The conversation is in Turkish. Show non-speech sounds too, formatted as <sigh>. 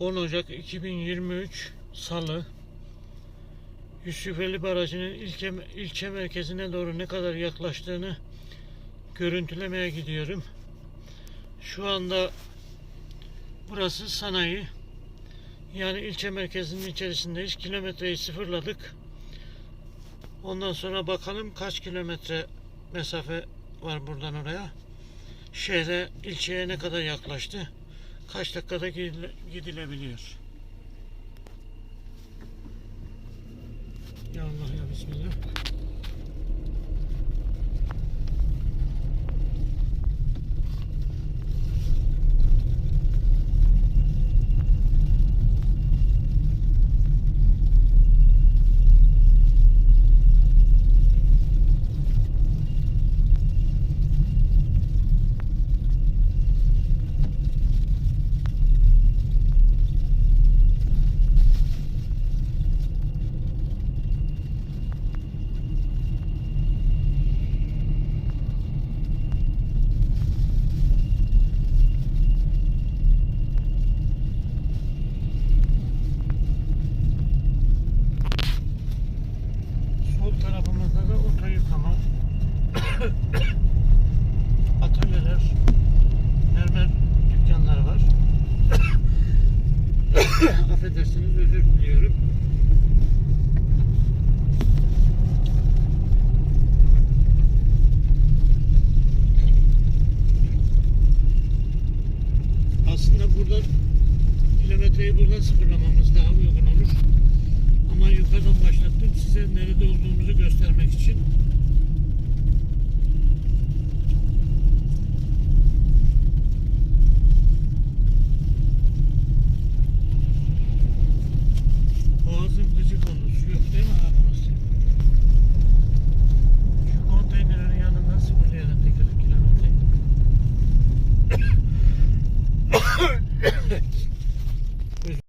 10 Ocak 2023 Salı Yusufeli Barajı'nın ilçe, ilçe merkezine doğru ne kadar yaklaştığını görüntülemeye gidiyorum. Şu anda burası sanayi. Yani ilçe merkezinin içerisindeyiz. Kilometreyi sıfırladık. Ondan sonra bakalım kaç kilometre mesafe var buradan oraya. Şehre, ilçeye ne kadar yaklaştı. Kaç dakikada gidile- gidilebiliyor. Ya Allah ya Bismillah. Sol tarafımızda da oto yıkama. <coughs> Atölyeler, mermer dükkanları var. <coughs> Affedersiniz özür diliyorum. Aslında buradan kilometreyi buradan sıfırlamamız daha uygun olur. Ama yukarıdan başlattım size nerede için.